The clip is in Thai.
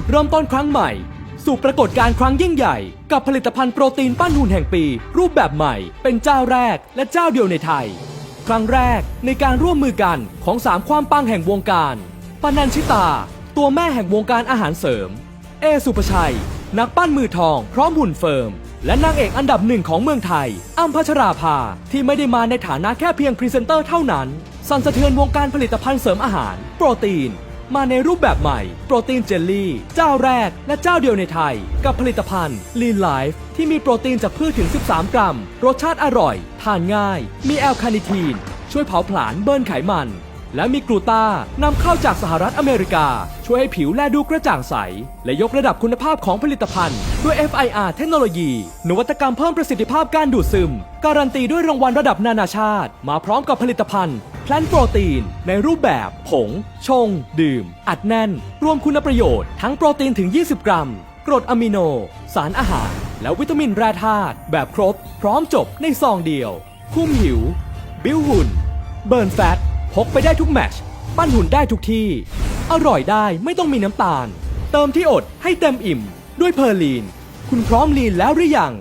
จุดเริ่มต้นครั้งใหม่ สู่ปรากฏการณ์ครั้งยิ่งใหญ่ กับผลิตภัณฑ์โปรตีนปั้นหุ่นแห่งปี รูปแบบใหม่ เป็นเจ้าแรกและเจ้าเดียวในไทย ครั้งแรกในการร่วมมือกันของสามความปังแห่งวงการปนัญชิตา ตัวแม่แห่งวงการอาหารเสริม เอสุปชัย นักปั้นมือทอง พร้อมหุ่นเฟิร์ม และนางเอกอันดับหนึ่งของเมืองไทยอ้ำพัชราภา ที่ไม่ได้มาในฐานะแค่เพียงพรีเซนเตอร์เท่านั้น สั่นสะเทือนวงการผลิตภัณฑ์เสริมอาหาร โปรตีน มาในรูปแบบใหม่ โปรตีนเจลลี่ เจ้าแรกและเจ้าเดียวในไทย กับผลิตภัณฑ์ Lean Life ที่มีโปรตีนจากพืชถึง 13 กรัม รสชาติอร่อย ทานง่าย มีแอลคาเนทีน ช่วยเผาผลาญเบิร์นไขมัน และมีกลูตานำเข้าจากสหรัฐอเมริกา ช่วยให้ผิวแลดูกระจ่างใส และยกระดับคุณภาพของผลิตภัณฑ์ ด้วย FIR เทคโนโลยี นวัตกรรมเพิ่มประสิทธิภาพการดูดซึม การันตีด้วยรางวัลระดับนานาชาติ มาพร้อมกับผลิตภัณฑ์แพลนโปรตีน ในรูปแบบ ผง ชง ดื่ม อัดแน่น รวมคุณประโยชน์ทั้งโปรตีนถึง 20 กรัม กรดอะมิโน สารอาหาร และวิตามินแร่ธาตุแบบครบ พร้อมจบในซองเดียว คุ้มหิว บิ้วหุ่น เบิร์นแฟต พกไปได้ทุกแมชปั้นหุ่นได้ทุกที่ อร่อยได้ไม่ต้องมีน้ำตาล เติมที่อดให้เต็มอิ่ม ด้วยเพอร์ลีน คุณพร้อมลีนแล้วหรือยัง